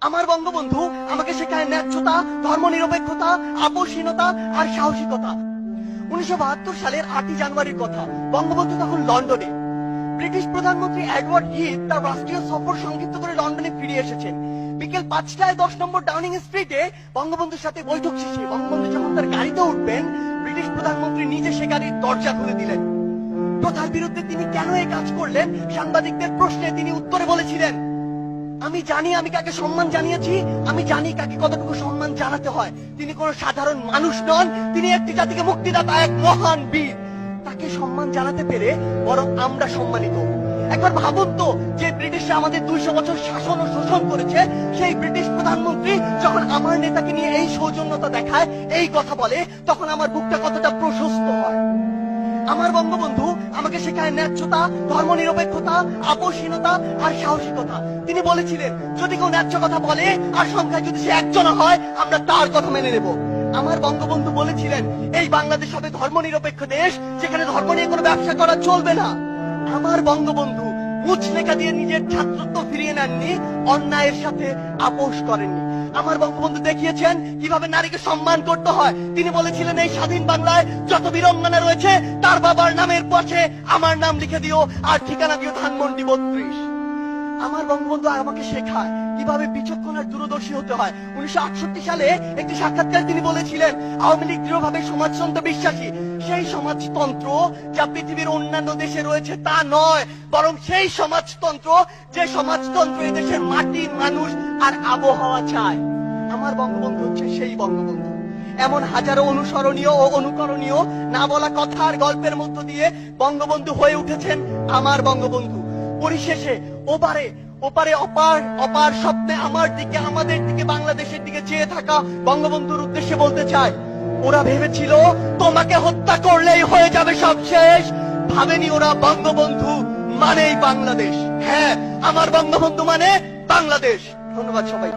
আমার বঙ্গবন্ধু আমাকে শেখায় ন্যায্যতা ধর্ম নিরপেক্ষতা আপোষহীনতা আর সাহসিকতা। উনিশশো বাহাত্তর সালের আটই জানুয়ারির কথা। বঙ্গবন্ধু তখন লন্ডনে। ব্রিটিশ প্রধানমন্ত্রী এডওয়ার্ড হিথ তার রাষ্ট্রীয় সফর সংক্ষিপ্ত করে লন্ডনে ফিরে এসেছেন। বিকেল পাঁচটায় দশ নম্বর ডাউনিং স্ট্রিটে বঙ্গবন্ধুর সাথে বৈঠক শেষে বঙ্গবন্ধু যখন তার গাড়িতে উঠবেন, ব্রিটিশ প্রধানমন্ত্রী নিজে সে গাড়ির দরজা খুলে দিলেন। প্রথার বিরুদ্ধে তিনি কেন এই কাজ করলেন? সাংবাদিকদের প্রশ্নে তিনি উত্তরে বলেছিলেন আমি জানি আমি কাকে সম্মান জানিয়েছি, আমি জানি কাকে কতটুকু সম্মান জানাতে হয়। তিনি কোন সাধারণ মানুষ নন, তিনি একটি জাতিকে মুক্তিদাতা, এক মহান বীর। তাকে সম্মান জানাতে পেরে বরং আমরা সম্মানিত। একবার ভাবুন তো, যে ব্রিটিশরা আমাদের দুইশো বছর শাসন ও শোষণ করেছে, সেই ব্রিটিশ প্রধানমন্ত্রী যখন আমার নেতাকে নিয়ে এই সৌজন্যতা দেখায়, এই কথা বলে, তখন আমার বুকটা কতটা প্রশস্ত হয়। আমার বঙ্গবন্ধু আমাকে শেখায় ন্যায্যতা ধর্ম নিরপেক্ষতা আপোষহীনতা আর সাহসিকতা। তিনি বলেছিলেন, যদি কেউ ন্যায্য কথা বলে আর সংখ্যায় যদি সে একজন হয়, আমরা তার কথা মেনে নেব। আমার বঙ্গবন্ধু বলেছিলেন, এই বাংলাদেশ হবে ধর্ম নিরপেক্ষ দেশ, যেখানে ধর্ম নিয়ে কোনো ব্যবসা করা চলবে না। আমার বঙ্গবন্ধু মুচলেখা দিয়ে নিজের ছাত্রত্ব ফিরিয়ে নেননি, অন্যায়ের সাথে আপোষ করেননি। আমার বঙ্গবন্ধু দেখিয়েছেন কীভাবে নারীকে সম্মান করতে হয়। তিনি বলেছিলেন, এই স্বাধীন বাংলায় যত বীরঙ্গনা রয়েছে, তার বাবার নামের পাশে আমার নাম লিখে দিও, আর ঠিকানা দিও ধানমন্ডি বত্রিশ। আমার বঙ্গবন্ধু আমাকে শেখায় কীভাবে বিচক্ষণ আর দূরদর্শী হতে হয়। উনিশশো আটষট্টি সালে একটি সাক্ষাৎকার তিনি বলেছিলেন, আওয়ামী লীগ দৃঢ়ভাবে সমাজতন্ত্র বিশ্বাসী। সেই সমাজতন্ত্র যা পৃথিবীর অন্যান্য দেশে রয়েছে তা নয়, বরং সেই সমাজতন্ত্র যে সমাজতন্ত্র দেশের মাটি মানুষ আর আবহাওয়া চায়। আমার বঙ্গবন্ধু হচ্ছে সেই বঙ্গবন্ধু। এমন হাজারো অনুসরণীয় ও অনুকরণীয় না বলা কথা আর গল্পের মধ্য দিয়ে বঙ্গবন্ধু হয়ে উঠেছেন আমার বঙ্গবন্ধু। পরিশেষে ওপারে ওপারে অপার অপার স্বপ্নে আমার দিকে, আমাদের দিকে, বাংলাদেশের দিকে চেয়ে থাকা বঙ্গবন্ধুর উদ্দেশ্যে বলতে চাই ওরা ভেবেছিল, তোমাকে হত্যা করলেই হয়ে যাবে সব শেষ। ভাবেনি ওরা বঙ্গবন্ধু মানেই বাংলাদেশ। হ্যাঁ আমার বঙ্গবন্ধু মানে বাংলাদেশ। ধন্যবাদ সবাই